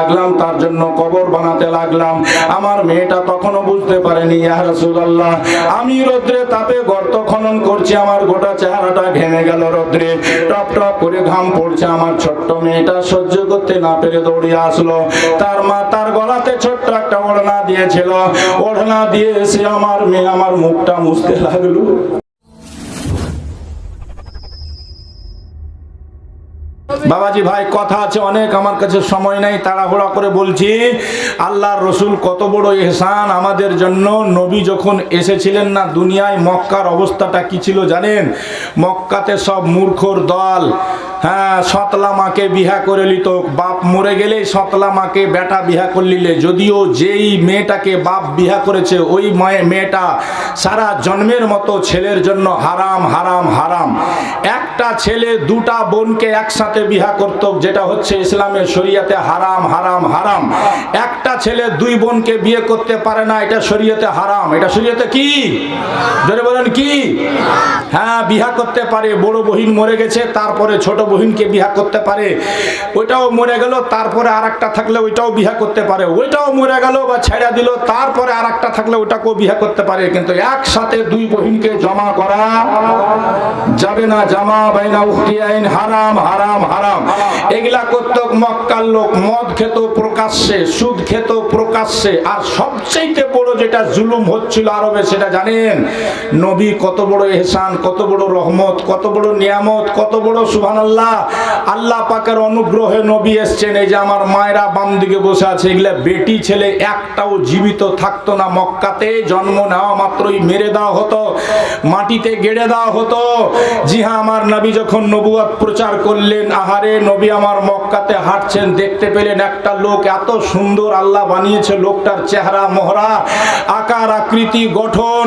লাগলাম, তার জন্য কবর বানাতে লাগলাম। আমার মেয়েটা তখনও বুঝতে পারেনি, ইয়া আমি রোদ্রে তাপে গর্ত খনন করছি, আমার গোটা চেহারাটা ঘেমে গেল রোদ্রে। টপ টপ করে ঘাম পড়ছে, আমার ছোট্ট মেয়েটা সহ্য করতে না পেরে দৌড়িয়ে আসলো। তার মা তার গলাতে ছোট্ট একটা ওড়না দিয়েছিল। ওড়না দিয়ে এসে আমার মেয়ে আমার মুখটা মুছতে লাগল। বাবাজি ভাই, কথা আছে, অনেক, আমার কাছে সময় নাই, তাড়াহুড়া করে বলছি। আল্লাহর রসুল কত বড় এহসান আমাদের জন্য। নবী যখন এসেছিলেন না দুনিয়ায়, মক্কার অবস্থাটা কি ছিল জানেন? মক্কাতে সব মূর্খর দল হ্যাঁ সতলা মাকে বিহা করে লিত। বাপ মরে গেলেই সতলা মাকে বেটা বিহা করলিলে যদিও যেই মেয়েটাকে বাপ বিহা করেছে, ওই মায়ে মেয়েটা সারা জন্মের মতো ছেলের জন্য হারাম হারাম হারাম। একটা ছেলে দুটা বোনকে একসাথে বিহা করত, যেটা হচ্ছে ইসলামের শরিয়াতে হারাম হারাম হারাম। একটা ছেলে দুই বোনকে বিয়ে করতে পারে না, এটা শরীয়তে হারাম। এটা শরীয়তে কি? ধরে বলেন কি? হ্যাঁ বিহা করতে পারে, বড় বহিন মরে গেছে, তারপরে ছোট বহিনকে বিহা করতে পারে, ওইটাও মরে গেল, তারপরে আর একটা থাকলে ওইটাও বিহা করতে পারে, ওইটাও মরে গেল বা ছেড়া দিল, তারপরে আর একটা থাকলে ওইটাকেও বিহা করতে পারে, কিন্তু একসাথে দুই বহিনকে জমা করা যাবে না, জামা বাইনা উক্তি আইন, হারাম হারাম হারাম। এগুলা করত মক্কার লোক, মদ খেত প্রকাশ্যে, সুদ খেত প্রকাশ্যে, আর সবচেয়ে বড় যেটা জুলুম হচ্ছিল আরবে, সেটা জানেন? নবী কত বড় এহসান কত বড় রহমত, কত বড় নিয়ামত, কত বড় সুবহানাল্লাহ। আল্লাহ আল্লাহ পাকের অনুগ্রহে নবী এসছেন, এই যে আমার মায়েরা বাম দিকে বসে আছে, এগুলো বেটি ছেলে একটাও জীবিত থাকতো না। মক্কাতে জন্ম নেওয়া মাত্রই মেরে দেওয়া হতো, মাটিতে গেড়ে দেওয়া হতো। জি হ্যাঁ আমার নবী যখন নবুয়াত প্রচার করলেন, আহারে নবী আমার মক্কাতে হাঁটছেন, দেখতে পেলেন একটা লোক এত সুন্দর আল্লাহ বানিয়েছে, লোকটার চেহারা মোহরা আকার, আকৃতি, গঠন।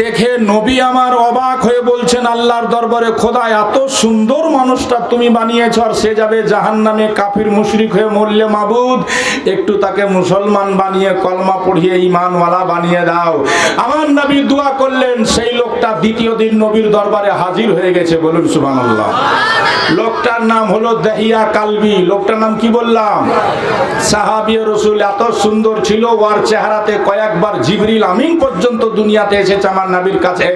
দেখে নবী আমার অবাক হয়ে বলছেন, আল্লাহর দরবারে খোদা এত সুন্দর মানুষটা তুমি বানিয়েছ আর সে যাবে জাহান নামে কাফির মুশরিক হয়ে মরলে মাবুদ। একটু তাকে মুসলমান বানিয়ে কলমা পড়িয়ে ইমানওয়ালা বানিয়ে দাও। আমার নবী দোয়া করলেন, সেই লোকটা দ্বিতীয় দিন নবীর দরবারে হাজির হয়ে গেছে, বলুন সুবহানাল্লাহ। লোকটার নাম হলো দেহিয়া কালবি। লোকটার নাম কি বললাম? সাহাবীয় রসুল এত সুন্দর ছিল, ওর চেহারাতে কয়েকবার জিবরিল আমিন পর্যন্ত দুনিয়াতে এসেছে আমার নবীর কাছে।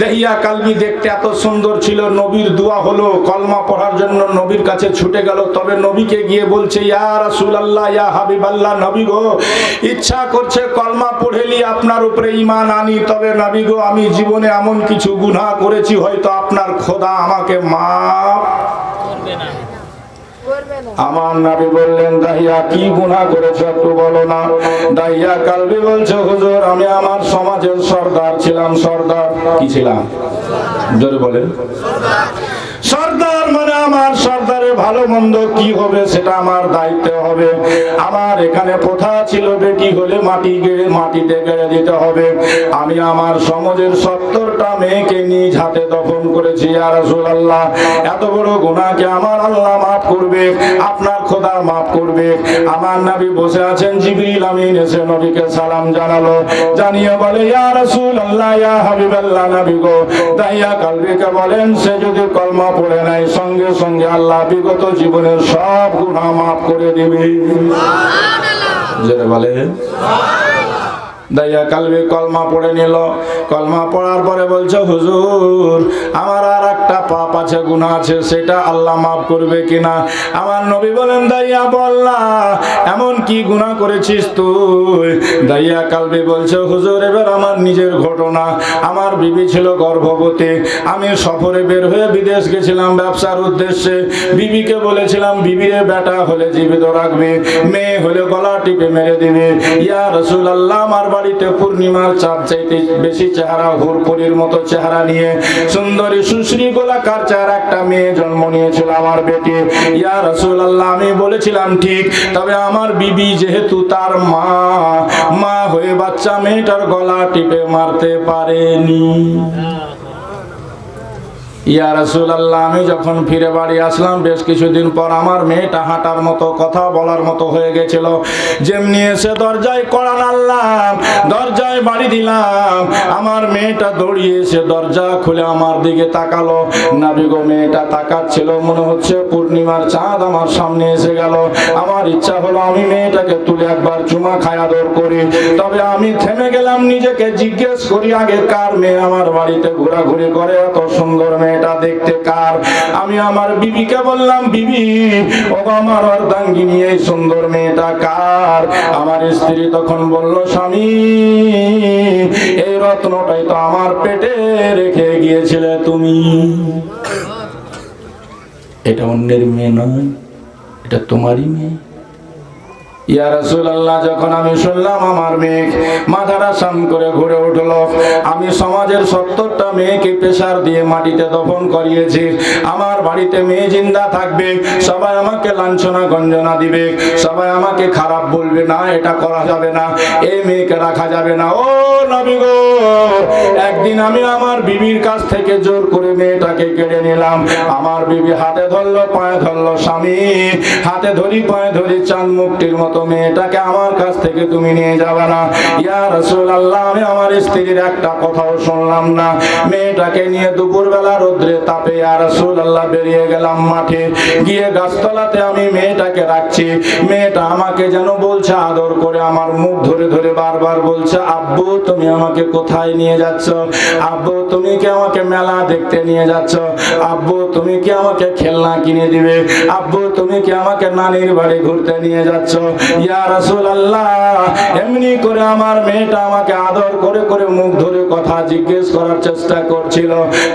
দেহিয়া কালবি দেখতে এত সুন্দর ছিল, নবীর দোয়া হলো, কলমা পড়ার জন্য নবীর কাছে ছুটে গেল। তবে নবীকে গিয়ে বলছে, ইয়া রসুল রাসূলুল্লাহ, ইয়া হাবিব আল্লাহ নবী গো, ইচ্ছা করছে কলমা পড়েলি আপনার উপরে ঈমান আনি। তবে নবী গো, আমি জীবনে এমন কিছু গুনাহ করেছি, হয়তো আপনার খোদা আমাকে মাফ। আমার নাবি বললেন, দাহিয়া, কি গুণা করেছ একটু বলো না। দাহিয়া, কালবি বলছে, হুজুর, আমি আমার সমাজের সর্দার ছিলাম, সর্দার। কি ছিলাম? জোরে বলেন। আমার সর্দারের ভালো মন্দ কি হবে সেটা আমার দায়িত্ব হবে। আমার এখানে প্রথা ছিল বেটি হলে মাটি গেড়ে মাটিতে গেড়ে দিতে হবে। আমি আমার সমাজের সত্তরটা মেয়েকে নিজ হাতে দফন করেছি আর আল্লাহ এত বড় গুণাকে আমার আল্লাহ মাফ করবে, আপনার খোদা মাফ করবে। আমার নবী বসে আছেন, জিবরিল আমিন এসে নবীকে সালাম জানালো। জানিয়ে বলে, ইয়া রাসূলুল্লাহ, ইয়া হাবিবাল্লাহ নবী গো। দাইয়া কালবিকে বলেন, সে যদি কলমা পড়ে নাই, সঙ্গে সঙ্গে আল্লাহ বিগত জীবনের সব গুণা মাফ করে দিবে। যেটা বলে দাইয়া কালবি কলমা পড়ে নিল। কলমা পড়ার পরে বলছে, হুজুর, আমার আর একটা পাপ আছে, গুনাহ আছে, সেটা আল্লাহ মাফ করবে কিনা? আমার নবী বলেন দাইয়া বললা এমন কি গুনাহ করেছিস তুই? দাইয়া কালবি বলছে, হুজুর, এবার আমার নিজের ঘটনা। আমার বিবি ছিল গর্ভবতী। আমি সফরে বের হয়ে বিদেশ গেছিলাম ব্যবসার উদ্দেশ্যে। বিবিকে বলেছিলাম, বিবিরে বেটা হলে জীবিত রাখবে, মেয়ে হলে গলা টিপে মেরে দিবে। ইয়া রসুল আল্লাহ আমার বাড়িতে পূর্ণিমার চাঁদ চাইতে বেশি চেহারা হুরপুরির মতো চেহারা নিয়ে, সুন্দরী সুশ্রী গোলাকার চেহারা একটা মেয়ে জন্ম নিয়েছিল আমার বেটে। ইয়া রসুল আল্লাহ আমি বলেছিলাম, ঠিক, তবে আমার বিবি যেহেতু তার মা মা হয়ে বাচ্চা, মেয়েটার গলা টিপে মারতে পারেনি। ইয়া রাসূলুল্লাহ, আমি যখন ফিরে বাড়ি আসলাম, বেশ কিছুদিন পর আমার মেয়েটা হাঁটার মতো, কথা বলার মতো হয়ে গেছিল। যেমনি এসে দরজায় কড়া নাড়লাম, দরজায় বাড়ি দিলাম, আমার মেয়েটা দৌড়িয়ে এসে দরজা খুলে আমার দিকে তাকালো। নাবি গো, মেয়েটা তাকাচ্ছিল, মনে হচ্ছে পূর্ণিমার চাঁদ আমার সামনে এসে গেল। আমার ইচ্ছা হলো আমি মেয়েটাকে তুলে একবার চুমা খায় আদর করি। তবে আমি থেমে গেলাম, নিজেকে জিজ্ঞেস করি, আগে কার মেয়ে আমার বাড়িতে ঘোরাঘুরি করে? এত সুন্দর মেয়েটা দেখতে কার? আমি আমার বিবিকে বললাম, বিবি ও আমার অর্ধাঙ্গিনী, এই সুন্দর মেয়েটা কার? আমার স্ত্রী তখন বলল, স্বামী, এই রত্নটাই তো আমার পেটে রেখে গিয়েছিলে তুমি। এটা অন্যের মেয়ে নয়, এটা তোমারই মেয়ে। ইয়া রাসূলুল্লাহ, যখন আমি শুনলাম আমার মেয়ে মাথাটা সান করে ঘুরে উঠল, আমি সমাজের সত্তরটা মেয়েকে পেশার দিয়ে মাটিতে দফন করিয়েছি। আমার বাড়িতে মেয়ে জিন্দা থাকবে, সবাই আমাকে লাঞ্ছনা গঞ্জনা দিবে, সবাই আমাকে খারাপ বলবে, না, এটা করা যাবে না এই মেয়েকে রাখা যাবে না। ও নবী গো, একদিন আমি আমার বিবির কাছ থেকে জোর করে মেয়েটাকে কেড়ে নিলাম। আমার বিবি হাতে ধরলো, পায়ে ধরলো স্বামী, হাতে ধরি, পায়ে ধরি চাঁদ মুক্তির মতো মেয়েটাকে আমার কাছ থেকে তুমি নিয়ে যাবে না। ইয়া রসুল আল্লাহ আমি আমার স্ত্রীর একটা কথাও শুনলাম না। মেয়েটাকে নিয়ে দুপুরবেলা রোদ্রে তাপে ইয়া রসুল আল্লাহ বেরিয়ে গেলাম মাঠে। গিয়ে গাছতলাতে আমি মেয়েটাকে রাখছি। মেয়েটা আমাকে যেন বলছে, আদর করে আমার মুখ ধরে ধরে বারবার বলছে, আব্বু, তুমি আমাকে কোথায় নিয়ে যাচ্ছ? আব্বু, তুমি কি আমাকে মেলা দেখতে নিয়ে যাচ্ছ? আব্বু, তুমি কি আমাকে খেলনা কিনে দিবে? আব্বু, তুমি কি আমাকে নানির বাড়ি ঘুরতে নিয়ে যাচ্ছ? ইয়া রাসূলুল্লাহ, এমনি করে আমার মেয়েটা আমাকে আদর করে করে মুখ ধরে কথা জিজ্ঞেস করার চেষ্টা করছিল।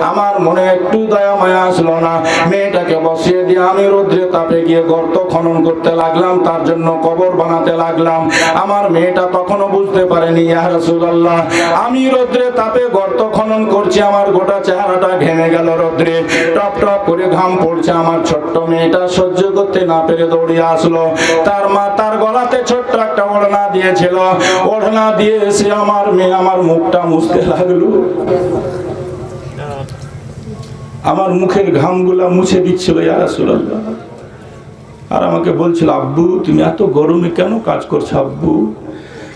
আমার মনে একটু দয়া মায়া আসলো না। মেয়েটাকে বসিয়ে দিয়ে আমি রৌদ্রে তাপে গিয়ে গর্ত খনন করতে লাগলাম, তার জন্য কবর বানাতে লাগলাম। আমার মেয়েটা তখনও বুঝতে পারেনি, ইয়া রাসূলুল্লাহ, আমি রৌদ্রে তাপে গর্ত খনন করছি, আমার গোটা চেহারাটা ঘেমে গেল রৌদ্রে। টপ টপ করে ঘাম পড়ছে আমার ছোট্ট মেয়েটা, সহ্য করতে না পেরে দৌড়িয়ে আসলো। তার মা তার গলাতে ছোট্ট একটা ওড়না দিয়েছিল। ওড়না দিয়ে এসে আমার মেয়ে আমার মুখটা মুছতে লাগল। আমার মুখের ঘামগুলা মুছে দিচ্ছিল ইয়া আর আমাকে বলছিল, আব্বু, তুমি এত গরমে কেন কাজ করছ আব্বু?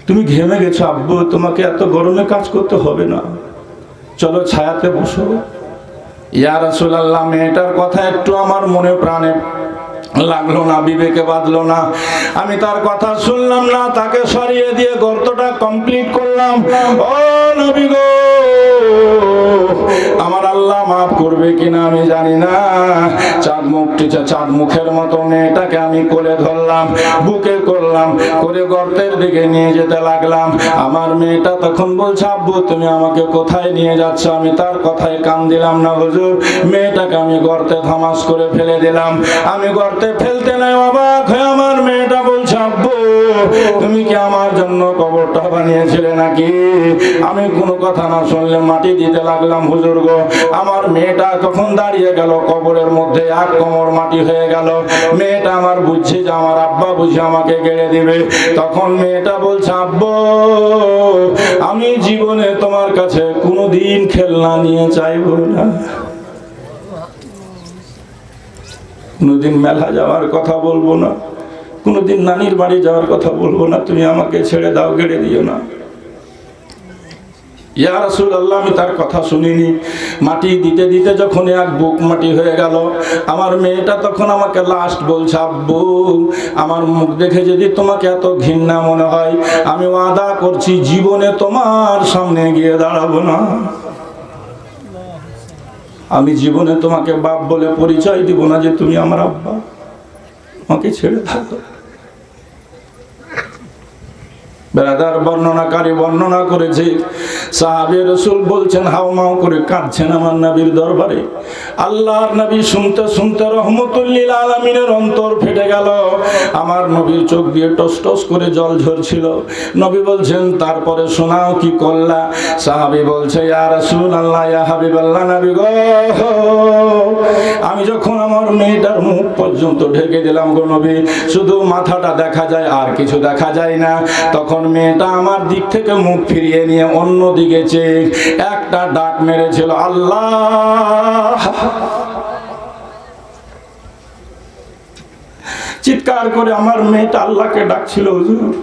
তুমি ঘেমে গেছো আব্বু, তোমাকে এত গরমে কাজ করতে হবে না। চলো ছায়াতে বসো। ইয়া রাসূলুল্লাহ, মেয়েটার কথা একটু আমার মনে প্রাণে লাগল না, বিবেকে বাঁধলো না। আমি তার কথা শুনলাম না, তাকে সরিয়ে দিয়ে গর্তটা কমপ্লিট করলাম। ও নবী গো! আমার আল্লাহ মাফ করবে কিনা আমি জানি না। চাঁদ মুখটি চাঁদ মুখের মতো মেয়েটাকে আমি কোলে ধরলাম, বুকে করলাম, করে গর্তের দিকে নিয়ে যেতে লাগলাম। আমার মেয়েটা তখন বলছে, আব্বু, তুমি আমাকে কোথায় নিয়ে যাচ্ছ? আমি তার কথায় কান দিলাম না, হুজুর। মেয়েটাকে আমি গর্তে ধামাস করে ফেলে দিলাম। আমি গর্তে ফেলতে নাই, অবাক হয়ে আমার মেয়েটা বলছে, আব্বু, তুমি কি আমার জন্য কবরটা বানিয়েছিলে নাকি? আমি কোনো কথা না শুনলে মাটি দিতে লাগলাম, হুজুর। গো আমার মেয়েটা তখন দাঁড়িয়ে গেল, কবরের মধ্যে এক কোমর মাটি হয়ে গেল। মেয়েটা আমার বুঝছে যে আমার আব্বা বুঝে আমাকে গেড়ে দিবে। তখন মেয়েটা বলছে, আব্বু, আমি জীবনে তোমার কাছে কোনোদিন খেলনা নিয়ে চাইব না। কোনোদিন মেলা যাওয়ার কথা বলব না। কোনোদিন নানির বাড়ি যাওয়ার কথা বলব না। তুমি আমাকে ছেড়ে দাও, গেড়ে দিও না। ইয়া রাসূলুল্লাহ, আমি তার কথা শুনিনি। মাটি দিতে দিতে যখন এক বুক মাটি হয়ে গেল, আমার মেয়েটা তখন আমাকে লাস্ট বলছে, আব্বু, আমার মুখ দেখে যদি তোমাকে এত ঘৃণা মনে হয়, আমি ওয়াদা করছি জীবনে তোমার সামনে গিয়ে দাঁড়াবো না। আমি জীবনে তোমাকে বাপ বলে পরিচয় দিব না যে তুমি আমার আব্বা। আমাকে ছেড়ে থাকো। বেড়াদার বর্ণনাকারী বর্ণনা করেছে। সাহাবি রসুল বলছেন হাউমাউ করে কাঁদছেন আমার নবীর দরবারে। আল্লাহর নবী শুনতে শুনতে রহমতুল্লিল আলমিনের অন্তর ফেটে গেল। আমার নবীর চোখ দিয়ে টস টস করে জল ঝরছিল। নবী বলছেন, তারপরে শোনাও কি করলা? সাহাবি বলছে, ইয়া রাসূল আল্লাহ ইয়া হাবিব আল্লাহ নবী গো। আমি যখন আমার মেয়েটার মুখ পর্যন্ত ঢেকে দিলাম গো নবী। শুধু মাথাটা দেখা যায়, আর কিছু দেখা যায় না। তখন মেয়েটা আমার দিক থেকে মুখ ফিরিয়ে নিয়ে অন্য দিকে চেয়ে একটা ডাক মেরেছিল, আল্লাহ! চিৎকার করে আমার মেয়েটা আল্লাহকে ডাকছিল, হুজুর!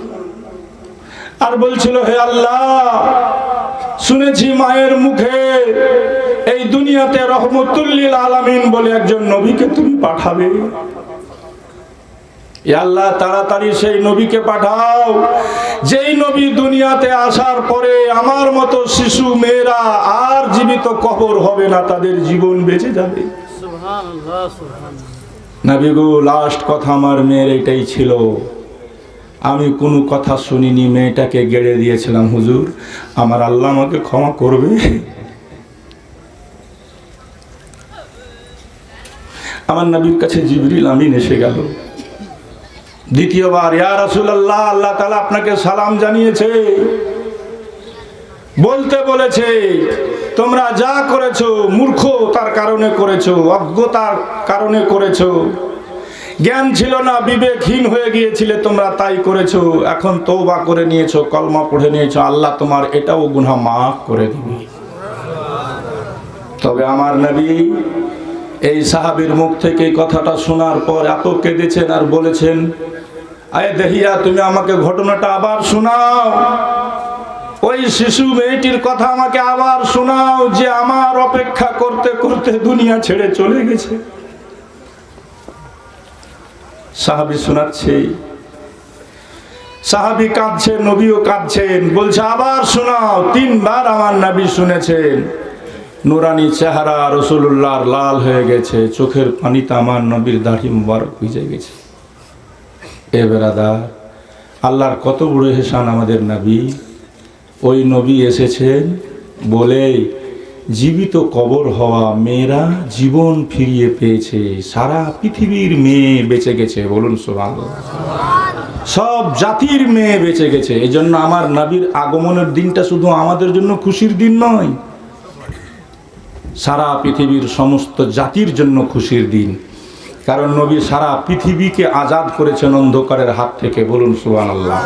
আর বলছিল, হে আল্লাহ, শুনেছি মায়ের মুখে এই দুনিয়াতে রহমতুল্লিল আলামিন বলে একজন নবীকে তুমি পাঠাবে। আল্লাহ তাড়াতাড়ি সেই নবীকে পাঠাও। যেই নবী দুনিয়াতে আসার পরে আমার মতো শিশু মেয়েরা আর জীবিত কবর হবে না তাদের জীবন বেঁচে যাবে। নাবিগু লাস্ট কথা আমার মেয়ের এটাই ছিল। আমি কোনো কথা শুনিনি মেয়েটাকে গেড়ে দিয়েছিলাম হুজুর। আমার আল্লাহ আমাকে ক্ষমা করবে। আমার নবীর কাছে জিবরিল আমিন এসে গেল। দ্বিতীয়বার, ইয়া রাসূলুল্লাহ, আল্লাহ আল্লাহ তাআলা আপনাকে সালাম জানিয়েছে। বলতে বলেছে, তোমরা যা করেছ, মূর্খ তার কারণে করেছ অজ্ঞতার কারণে করেছ। জ্ঞান ছিল না, বিবেকহীন হয়ে গিয়েছিলে, তোমরা তাই করেছ। এখন তৌবা করে নিয়েছো, কলমা পড়ে নিয়েছো। আল্লাহ তোমার এটাও গুনাহ মাফ করে দিবে। তবে আমার নবী এই সাহাবীর মুখ থেকে কথাটা শোনার পর এত কেঁদেছেন আর বলেছেন, আয় দেহিয়া, তুমি আমাকে ঘটনাটা আবার শোনাও। ওই শিশু মেয়েটির কথা আমাকে আবার শোনাও যে আমার অপেক্ষা করতে করতে দুনিয়া ছেড়ে চলে গেছে। সাহাবি শোনাচ্ছে, সাহাবি কাঁদছেন নবীও কাঁদছেন, বলছে, আবার শোনাও, তিনবার আমার নবী শুনেছেন। নুরানি চেহারা রসুল্লাহর লাল হয়ে গেছে, চোখের পানিতে আমার নবীর দাড়ি মুবারক ভিজে গেছে। এ বেরাদা আল্লাহর কত বড় হেসান আমাদের নবী। ওই নবী এসেছেন বলে, জীবিত কবর হওয়া মেয়েরা জীবন ফিরিয়ে পেয়েছে, সারা পৃথিবীর মেয়ে বেঁচে গেছে, বলুন সোহান সব জাতির মেয়ে বেঁচে গেছে এই জন্য আমার নবীর আগমনের দিনটা শুধু আমাদের জন্য খুশির দিন নয় সারা পৃথিবীর সমস্ত জাতির জন্য খুশির দিন। কারণ নবী সারা পৃথিবীকে আজাদ করেছেন অন্ধকারের হাত থেকে। বলুন, সুবহানাল্লাহ।